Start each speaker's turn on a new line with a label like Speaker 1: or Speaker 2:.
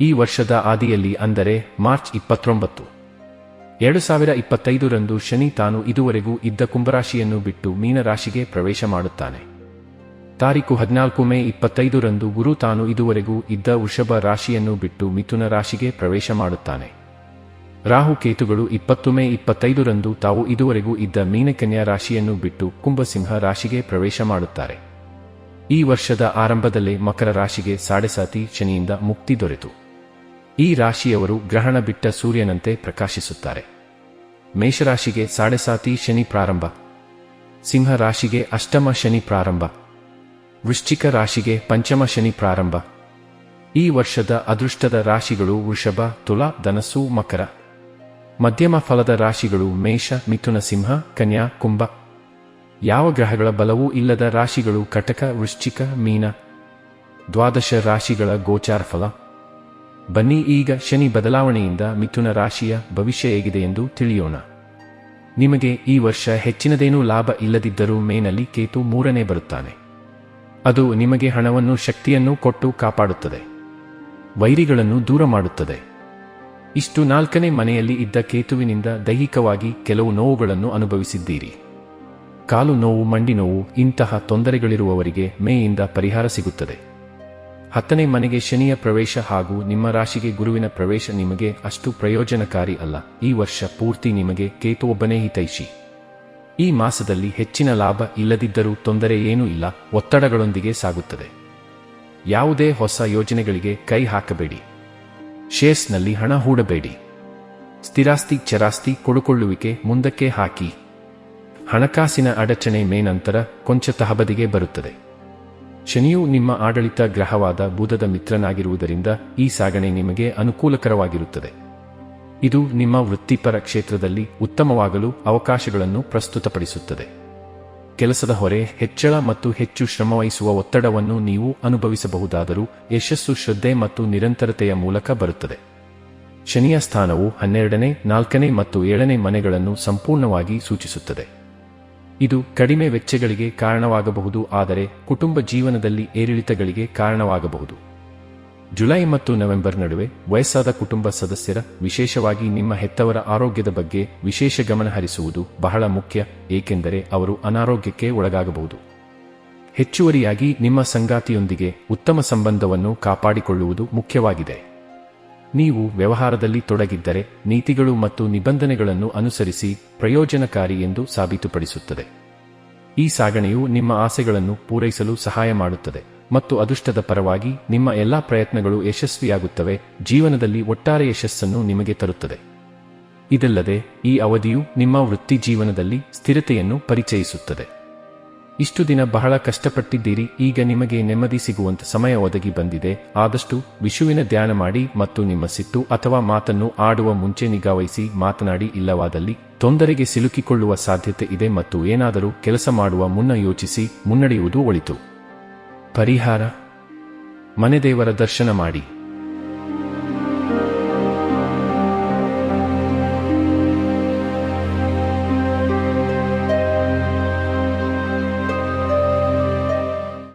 Speaker 1: ಈ ವರ್ಷದ ಆದಿಯಲ್ಲಿ ಅಂದರೆ ಮಾರ್ಚ್ ಇಪ್ಪತ್ತೊಂಬತ್ತು. ಎರಡು ಸಾವಿರ ಇಪ್ಪತ್ತೈದರಂದು ಶನಿ ತಾನು ಇದುವರೆಗೂ ಇದ್ದ ಕುಂಭರಾಶಿಯನ್ನು ಬಿಟ್ಟು ಮೀನರಾಶಿಗೆ ಪ್ರವೇಶ ಮಾಡುತ್ತಾನೆ. ತಾರೀಕು ಹದಿನಾಲ್ಕು ಮೇ ಇಪ್ಪತ್ತೈದರಂದು ಗುರು ತಾನು ಇದುವರೆಗೂ ಇದ್ದ ವೃಷಭ ರಾಶಿಯನ್ನು ಬಿಟ್ಟು ಮಿಥುನ ರಾಶಿಗೆ ಪ್ರವೇಶ ಮಾಡುತ್ತಾನೆ. ರಾಹು ಕೇತುಗಳು ಇಪ್ಪತ್ತು ಮೇ ಇಪ್ಪತ್ತೈದರಂದು ತಾವು ಇದುವರೆಗೂ ಇದ್ದ ಮೀನಕನ್ಯಾ ರಾಶಿಯನ್ನು ಬಿಟ್ಟು ಕುಂಭಸಿಂಹ ರಾಶಿಗೆ ಪ್ರವೇಶ ಮಾಡುತ್ತಾರೆ. ಈ ವರ್ಷದ ಆರಂಭದಲ್ಲೇ ಮಕರ ರಾಶಿಗೆ ಸಾಡೆಸಾತಿ ಶನಿಯಿಂದ ಮುಕ್ತಿ ದೊರೆತು. ಈ ರಾಶಿಯವರು ಗ್ರಹಣ ಬಿಟ್ಟ ಸೂರ್ಯನಂತೆ ಪ್ರಕಾಶಿಸುತ್ತಾರೆ. ಮೇಷರಾಶಿಗೆ ಸಾಡೆಸಾತಿ ಶನಿ ಪ್ರಾರಂಭ. ಸಿಂಹ ರಾಶಿಗೆ ಅಷ್ಟಮ ಶನಿ ಪ್ರಾರಂಭ. ವೃಶ್ಚಿಕ ರಾಶಿಗೆ ಪಂಚಮ ಶನಿ ಪ್ರಾರಂಭ. ಈ ವರ್ಷದ ಅದೃಷ್ಟದ ರಾಶಿಗಳು ವೃಷಭ, ತುಲಾ, ಧನಸ್ಸು, ಮಕರ. ಮಧ್ಯಮ ಫಲದ ರಾಶಿಗಳು ಮೇಷ, ಮಿಥುನ ಸಿಂಹ, ಕನ್ಯಾ, ಕುಂಭ. ಯಾವ ಗ್ರಹಗಳ ಬಲವೂ ಇಲ್ಲದ ರಾಶಿಗಳು ಕಟಕ, ವೃಶ್ಚಿಕ, ಮೀನ. ದ್ವಾದಶ ರಾಶಿಗಳ ಗೋಚಾರ ಫಲ ಬನ್ನಿ ಈಗ ಶನಿ ಬದಲಾವಣೆಯಿಂದ ಮಿಥುನ ರಾಶಿಯ ಭವಿಷ್ಯ ಹೇಗಿದೆ ಎಂದು ತಿಳಿಯೋಣ. ನಿಮಗೆ ಈ ವರ್ಷ ಹೆಚ್ಚಿನದೇನೂ ಲಾಭ ಇಲ್ಲದಿದ್ದರೂ ಮೇನಲ್ಲಿ ಕೇತು ಮೂರನೇ ಬರುತ್ತಾನೆ. ಅದು ನಿಮಗೆ ಹಣವನ್ನು ಶಕ್ತಿಯನ್ನು ಕೊಟ್ಟು ಕಾಪಾಡುತ್ತದೆ. ವೈರಿಗಳನ್ನು ದೂರ ಮಾಡುತ್ತದೆ. ಇಷ್ಟು ನಾಲ್ಕನೇ ಮನೆಯಲ್ಲಿ ಇದ್ದ ಕೇತುವಿನಿಂದ ದೈಹಿಕವಾಗಿ ಕೆಲವು ನೋವುಗಳನ್ನು ಅನುಭವಿಸಿದ್ದೀರಿ. ಕಾಲು ನೋವು, ಮಂಡಿ ನೋವು ಇಂತಹ ತೊಂದರೆಗಳಿರುವವರಿಗೆ ಮೇಯಿಂದ ಪರಿಹಾರ ಸಿಗುತ್ತದೆ. ಹತ್ತನೇ ಮನೆಗೆ ಶನಿಯ ಪ್ರವೇಶ ಹಾಗೂ ನಿಮ್ಮ ರಾಶಿಗೆ ಗುರುವಿನ ಪ್ರವೇಶ ನಿಮಗೆ ಅಷ್ಟು ಪ್ರಯೋಜನಕಾರಿ ಅಲ್ಲ. ಈ ವರ್ಷ ಪೂರ್ತಿ ನಿಮಗೆ ಕೇತು ಹಿತೈಷಿ. ಈ ಮಾಸದಲ್ಲಿ ಹೆಚ್ಚಿನ ಲಾಭ ಇಲ್ಲದಿದ್ದರೂ ತೊಂದರೆ ಏನೂ ಇಲ್ಲ, ಒತ್ತಡಗಳೊಂದಿಗೆ ಸಾಗುತ್ತದೆ. ಯಾವುದೇ ಹೊಸ ಯೋಜನೆಗಳಿಗೆ ಕೈ ಹಾಕಬೇಡಿ. ಶೇರ್ಸ್ನಲ್ಲಿ ಹಣ ಹೂಡಬೇಡಿ. ಸ್ಥಿರಾಸ್ತಿ ಚರಾಸ್ತಿ ಕೊಡುಕೊಳ್ಳುವಿಕೆ ಮುಂದಕ್ಕೆ ಹಾಕಿ. ಹಣಕಾಸಿನ ಅಡಚಣೆ ಮೇ ನಂತರ ಕೊಂಚ ತಹಬದಿಗೆ ಬರುತ್ತದೆ. ಶನಿಯು ನಿಮ್ಮ ಆಡಳಿತ ಗ್ರಹವಾದ ಬುಧದ ಮಿತ್ರನಾಗಿರುವುದರಿಂದ ಈ ಸಾಗಣೆ ನಿಮಗೆ ಅನುಕೂಲಕರವಾಗಿರುತ್ತದೆ. ಇದು ನಿಮ್ಮ ವೃತ್ತಿಪರ ಕ್ಷೇತ್ರದಲ್ಲಿ ಉತ್ತಮವಾಗಲು ಅವಕಾಶಗಳನ್ನು ಪ್ರಸ್ತುತಪಡಿಸುತ್ತದೆ. ಕೆಲಸದ ಹೊರೆ, ಹೆಚ್ಚಳ ಮತ್ತು ಹೆಚ್ಚು ಶ್ರಮವಹಿಸುವ ಒತ್ತಡವನ್ನು ನೀವು ಅನುಭವಿಸಬಹುದಾದರೂ ಯಶಸ್ಸು ಶ್ರದ್ಧೆ ಮತ್ತು ನಿರಂತರತೆಯ ಮೂಲಕ ಬರುತ್ತದೆ. ಶನಿಯ ಸ್ಥಾನವು ಹನ್ನೆರಡನೇ, ನಾಲ್ಕನೇ ಮತ್ತು ಏಳನೇ ಮನೆಗಳನ್ನು ಸಂಪೂರ್ಣವಾಗಿ ಸೂಚಿಸುತ್ತದೆ. ಇದು ಕಡಿಮೆ ವೆಚ್ಚಗಳಿಗೆ ಕಾರಣವಾಗಬಹುದು, ಆದರೆ ಕುಟುಂಬ ಜೀವನದಲ್ಲಿ ಏರಿಳಿತಗಳಿಗೆ ಕಾರಣವಾಗಬಹುದು. ಜುಲೈ ಮತ್ತು ನವೆಂಬರ್ ನಡುವೆ ವಯಸ್ಸಾದ ಕುಟುಂಬ ಸದಸ್ಯರ, ವಿಶೇಷವಾಗಿ ನಿಮ್ಮ ಹೆತ್ತವರ ಆರೋಗ್ಯದ ಬಗ್ಗೆ ವಿಶೇಷ ಗಮನ ಹರಿಸುವುದು ಬಹಳ ಮುಖ್ಯ, ಏಕೆಂದರೆ ಅವರು ಅನಾರೋಗ್ಯಕ್ಕೆ ಒಳಗಾಗಬಹುದು. ಹೆಚ್ಚುವರಿಯಾಗಿ ನಿಮ್ಮ ಸಂಗಾತಿಯೊಂದಿಗೆ ಉತ್ತಮ ಸಂಬಂಧವನ್ನು ಕಾಪಾಡಿಕೊಳ್ಳುವುದು ಮುಖ್ಯವಾಗಿದೆ. ನೀವು ವ್ಯವಹಾರದಲ್ಲಿ ತೊಡಗಿದ್ದರೆ ನೀತಿಗಳು ಮತ್ತು ನಿಬಂಧನೆಗಳನ್ನು ಅನುಸರಿಸಿ ಪ್ರಯೋಜನಕಾರಿ ಎಂದು ಸಾಬೀತುಪಡಿಸುತ್ತದೆ. ಈ ಸಾಗಣೆಯು ನಿಮ್ಮ ಆಸೆಗಳನ್ನು ಪೂರೈಸಲು ಸಹಾಯ ಮಾಡುತ್ತದೆ ಮತ್ತು ಅದೃಷ್ಟದ ಪರವಾಗಿ ನಿಮ್ಮ ಎಲ್ಲಾ ಪ್ರಯತ್ನಗಳು ಯಶಸ್ವಿಯಾಗುತ್ತವೆ, ಜೀವನದಲ್ಲಿ ಒಟ್ಟಾರೆ ಯಶಸ್ಸನ್ನು ನಿಮಗೆ ತರುತ್ತದೆ. ಇದಲ್ಲದೆ, ಈ ಅವಧಿಯು ನಿಮ್ಮ ವೃತ್ತಿ ಜೀವನದಲ್ಲಿ ಸ್ಥಿರತೆಯನ್ನು ಪರಿಚಯಿಸುತ್ತದೆ. ಇಷ್ಟು ದಿನ ಬಹಳ ಕಷ್ಟಪಟ್ಟಿದ್ದೀರಿ, ಈಗ ನಿಮಗೆ ನೆಮ್ಮದಿ ಸಿಗುವಂತ ಸಮಯ ಒದಗಿ ಬಂದಿದೆ, ಆದಷ್ಟು ವಿಷುವಿನ ಧ್ಯಾನ ಮಾಡಿ ಮತ್ತು ನಿಮ್ಮ ಸಿಟ್ಟು ಅಥವಾ ಮಾತನ್ನು ಆಡುವ ಮುಂಚೆ ನಿಗಾವಹಿಸಿ ಮಾತನಾಡಿ ಇಲ್ಲವಾದಲ್ಲಿ ತೊಂದರೆಗೆ ಸಿಲುಕಿಕೊಳ್ಳುವ ಸಾಧ್ಯತೆ ಇದೆ ಮತ್ತು ಏನಾದರೂ ಕೆಲಸ ಮಾಡುವ ಮುನ್ನ ಯೋಚಿಸಿ ಮುನ್ನಡೆಯುವುದು ಒಳಿತು. ಪರಿಹಾರ. ಮನೆದೇವರ ದರ್ಶನ ಮಾಡಿ.